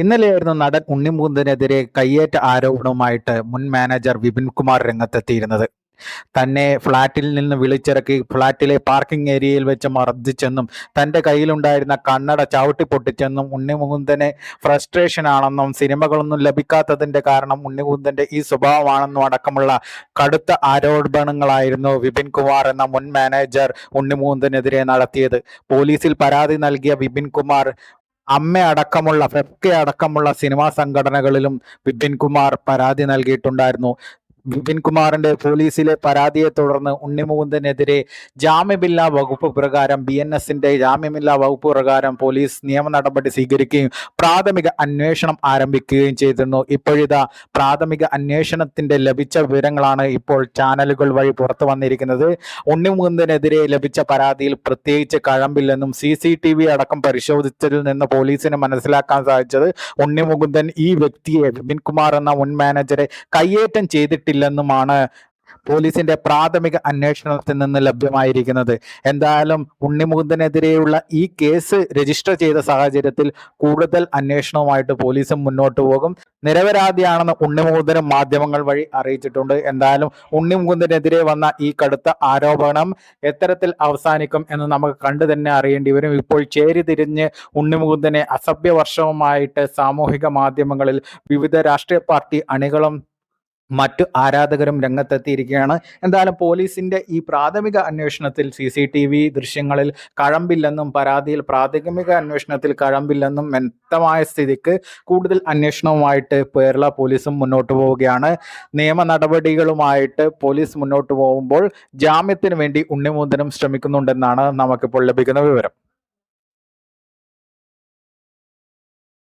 ഇന്നലെയായിരുന്നു നടൻ ഉണ്ണിമുകുന്ദനെതിരെ കയ്യേറ്റ ആരോപണവുമായിട്ട് മുൻ മാനേജർ വിപിൻ കുമാർ രംഗത്തെത്തിയിരുന്നത്. തന്നെ ഫ്ളാറ്റിൽ നിന്ന് വിളിച്ചിറക്കി ഫ്ളാറ്റിലെ പാർക്കിംഗ് ഏരിയയിൽ വെച്ച് മർദ്ദിച്ചെന്നും തന്റെ കയ്യിലുണ്ടായിരുന്ന കണ്ണട ചവിട്ടി പൊട്ടിച്ചെന്നും ഉണ്ണിമുകുന്ദനെ ഫ്രസ്ട്രേഷൻ ആണെന്നും സിനിമകളൊന്നും ലഭിക്കാത്തതിന്റെ കാരണം ഉണ്ണിമുകുന്ദന്റെ ഈ സ്വഭാവമാണെന്നും അടക്കമുള്ള കടുത്ത ആരോപണങ്ങളായിരുന്നു വിപിൻ കുമാർ എന്ന മുൻ മാനേജർ ഉണ്ണിമുകുന്ദനെതിരെ നടത്തിയത്. പോലീസിൽ പരാതി നൽകിയ വിപിൻ കുമാർ അമ്മ അടക്കമുള്ള ഫെഫ്കെ അടക്കമുള്ള സിനിമാ സംഘടനകളിലും വിപിൻ കുമാർ പരാതി നൽകിയിട്ടുണ്ടായിരുന്നു. വിപിൻ കുമാറിന്റെ പോലീസിലെ പരാതിയെ തുടർന്ന് ഉണ്ണിമുകുന്ദനെതിരെ ജാമ്യമില്ലാ വകുപ്പ് പ്രകാരം ബി എൻ എസിന്റെ ജാമ്യമില്ലാ വകുപ്പ് പ്രകാരം പോലീസ് നിയമ നടപടി സ്വീകരിക്കുകയും പ്രാഥമിക അന്വേഷണം ആരംഭിക്കുകയും ചെയ്തിരുന്നു. ഇപ്പോഴിതാ പ്രാഥമിക അന്വേഷണത്തിന്റെ ലഭിച്ച വിവരങ്ങളാണ് ഇപ്പോൾ ചാനലുകൾ വഴി പുറത്തു വന്നിരിക്കുന്നത്. ഉണ്ണിമുകുന്ദനെതിരെ ലഭിച്ച പരാതിയിൽ പ്രത്യേകിച്ച് കഴമ്പില്ലെന്നും സി സി ടി വി അടക്കം പരിശോധിച്ചതിൽ നിന്ന് പോലീസിന് മനസ്സിലാക്കാൻ സാധിച്ചത് ഉണ്ണിമുകുന്ദൻ ഈ വ്യക്തിയെ വിപിൻ കുമാർ എന്ന മുൻ മാനേജറെ കയ്യേറ്റം ചെയ്തിട്ടില്ലെന്നുമാണ് പോലീസിന്റെ പ്രാഥമിക അന്വേഷണത്തിൽ നിന്ന് ലഭ്യമായിരിക്കുന്നത്. എന്തായാലും ഉണ്ണിമുകുന്ദനെതിരെയുള്ള ഈ കേസ് രജിസ്റ്റർ ചെയ്ത സാഹചര്യത്തിൽ കൂടുതൽ അന്വേഷണവുമായിട്ട് പോലീസും മുന്നോട്ട് പോകും. നിരപരാധിയാണെന്ന് ഉണ്ണിമുകുന്ദനും മാധ്യമങ്ങൾ വഴി അറിയിച്ചിട്ടുണ്ട്. എന്തായാലും ഉണ്ണിമുകുന്ദനെതിരെ വന്ന ഈ കടുത്ത ആരോപണം എത്തരത്തിൽ അവസാനിക്കും എന്ന് നമുക്ക് കണ്ടു തന്നെ അറിയേണ്ടി വരും. ഇപ്പോൾ ചേരി തിരിഞ്ഞ് ഉണ്ണിമുകുന്ദനെ അസഭ്യവർഷവുമായിട്ട് സാമൂഹിക മാധ്യമങ്ങളിൽ വിവിധ രാഷ്ട്രീയ പാർട്ടി അണികളും മറ്റു ആരാധകരും രംഗത്തെത്തിയിരിക്കുകയാണ്. എന്തായാലും പോലീസിന്റെ ഈ പ്രാഥമിക അന്വേഷണത്തിൽ സി സി ടി വി ദൃശ്യങ്ങളിൽ കഴമ്പില്ലെന്നും പരാതിയിൽ പ്രാഥമിക അന്വേഷണത്തിൽ കഴമ്പില്ലെന്നും വ്യക്തമായ സ്ഥിതിക്ക് കൂടുതൽ അന്വേഷണവുമായിട്ട് കേരള പോലീസും മുന്നോട്ട് പോവുകയാണ്. നിയമ നടപടികളുമായിട്ട് പോലീസ് മുന്നോട്ട് പോകുമ്പോൾ ജാമ്യത്തിന് വേണ്ടി ഉണ്ണിമൂന്തനും ശ്രമിക്കുന്നുണ്ടെന്നാണ് നമുക്കിപ്പോൾ ലഭിക്കുന്ന വിവരം.